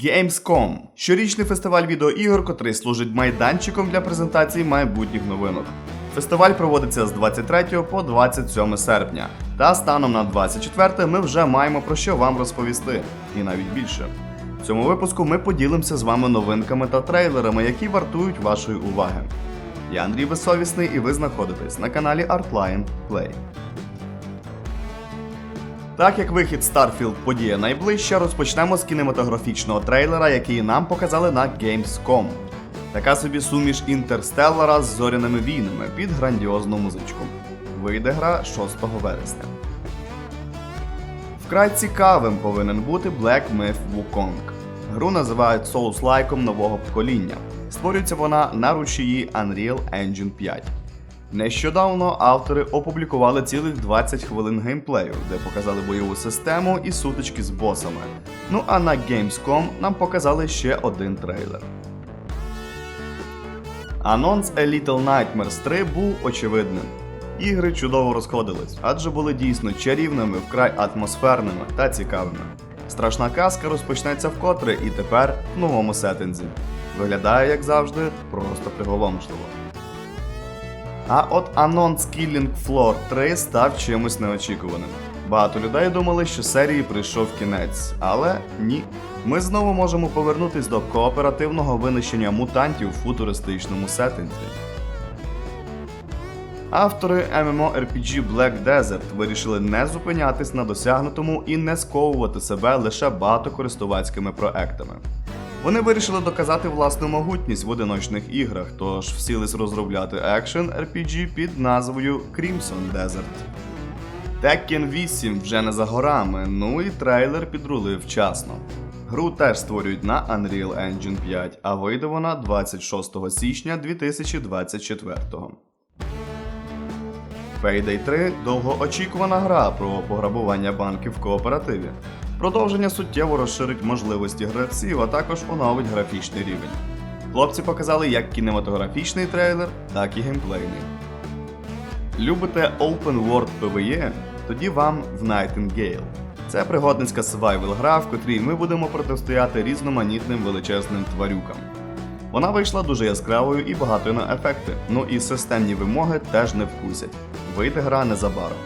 Gamescom – щорічний фестиваль відеоігор, котрий служить майданчиком для презентації майбутніх новинок. Фестиваль проводиться з 23 по 27 серпня. Та станом на 24 ми вже маємо про що вам розповісти, і навіть більше. В цьому випуску ми поділимося з вами новинками та трейлерами, які вартують вашої уваги. Я Андрій Безсовісний, і ви знаходитесь на каналі Artline Play. Так як вихід Starfield подія найближча, розпочнемо з кінематографічного трейлера, який нам показали на Gamescom. Така собі суміш інтерстеллара з зоряними війнами під грандіозну музичку. Вийде гра 6 вересня. Вкрай цікавим повинен бути Black Myth Wukong. Гру називають соус-лайком нового покоління. Створюється вона на рушії Unreal Engine 5. Нещодавно автори опублікували цілих 20 хвилин геймплею, де показали бойову систему і сутички з босами. Ну а на Gamescom нам показали ще один трейлер. Анонс A Little Nightmares 3 був очевидним. Ігри чудово розходились, адже були дійсно чарівними, вкрай атмосферними та цікавими. Страшна казка розпочнеться вкотре і тепер в новому сеттинзі. Виглядає, як завжди, просто приголомшливо. А от анонс Killing Floor 3 став чимось неочікуваним. Багато людей думали, що серії прийшов кінець, але ні. Ми знову можемо повернутись до кооперативного винищення мутантів в футуристичному сеттинзі. Автори MMORPG Black Desert вирішили не зупинятись на досягнутому і не сковувати себе лише багатокористувацькими проектами. Вони вирішили доказати власну могутність в одиночних іграх, тож всілись розробляти екшен RPG під назвою Crimson Desert. Tekken 8 вже не за горами, ну і трейлер підрулив вчасно. Гру теж створюють на Unreal Engine 5, а вийде вона 26 січня 2024-го. Payday 3 довгоочікувана гра про пограбування банків в кооперативі. Продовження суттєво розширить можливості гравців, а також оновить графічний рівень. Хлопці показали як кінематографічний трейлер, так і геймплейний. Любите Open World PvE? Тоді вам в Nightingale. Це пригодницька survival гра, в котрій ми будемо протистояти різноманітним величезним тварюкам. Вона вийшла дуже яскравою і багатою на ефекти, ну і системні вимоги теж не вкусять. Вийде гра незабаром.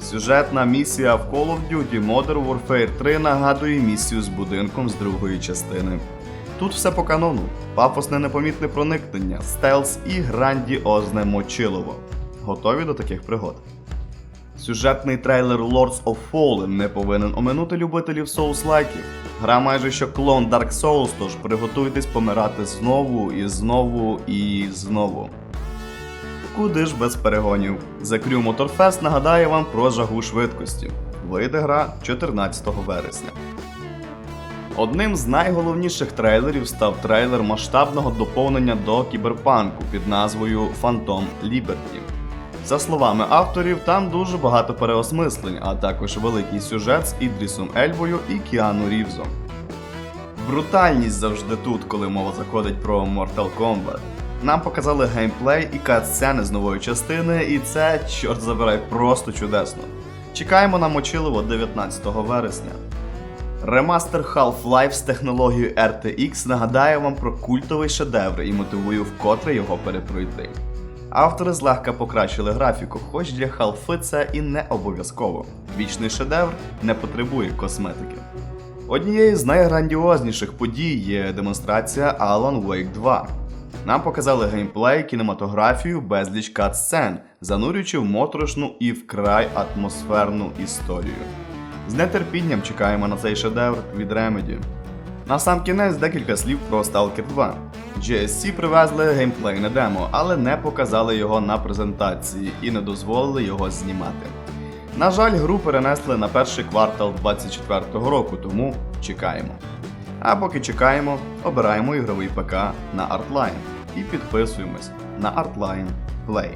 Сюжетна місія в Call of Duty Modern Warfare 3 нагадує місію з будинком з другої частини. Тут все по канону: пафосне непомітне проникнення, стелс і грандіозне мочилово. Готові до таких пригод. Сюжетний трейлер Lords of Fallen не повинен оминути любителів соус-лайків. Гра майже що клон Dark Souls, тож приготуйтесь помирати знову і знову і знову. Куди ж без перегонів? The Crew Motorfest нагадає вам про жагу швидкості. Вийде гра 14 вересня. Одним з найголовніших трейлерів став трейлер масштабного доповнення до кіберпанку під назвою Phantom Liberty. За словами авторів, там дуже багато переосмислень, а також великий сюжет з Ідрісом Ельбою і Кіану Рівзом. Брутальність завжди тут, коли мова заходить про Mortal Kombat. Нам показали геймплей і кат-сцени з нової частини, і це, чорт забирай, просто чудесно. Чекаємо на Мочилово 19 вересня. Ремастер Half-Life з технологією RTX нагадає вам про культовий шедевр і мотивує вкотре його перепройти. Автори злегка покращили графіку, хоч для халфи це і не обов'язково. Вічний шедевр не потребує косметики. Однією з найграндіозніших подій є демонстрація Alan Wake 2. Нам показали геймплей, кінематографію, безліч кат-сцен, занурюючи в моторошну і вкрай атмосферну історію. З нетерпінням чекаємо на цей шедевр від Remedy. На сам кінець декілька слів про Stalker 2. GSC привезли геймплейне демо, але не показали його на презентації і не дозволили його знімати. На жаль, гру перенесли на перший квартал 2024 року, тому чекаємо. А поки чекаємо, обираємо ігровий ПК на Artline і підписуємось на Artline Play.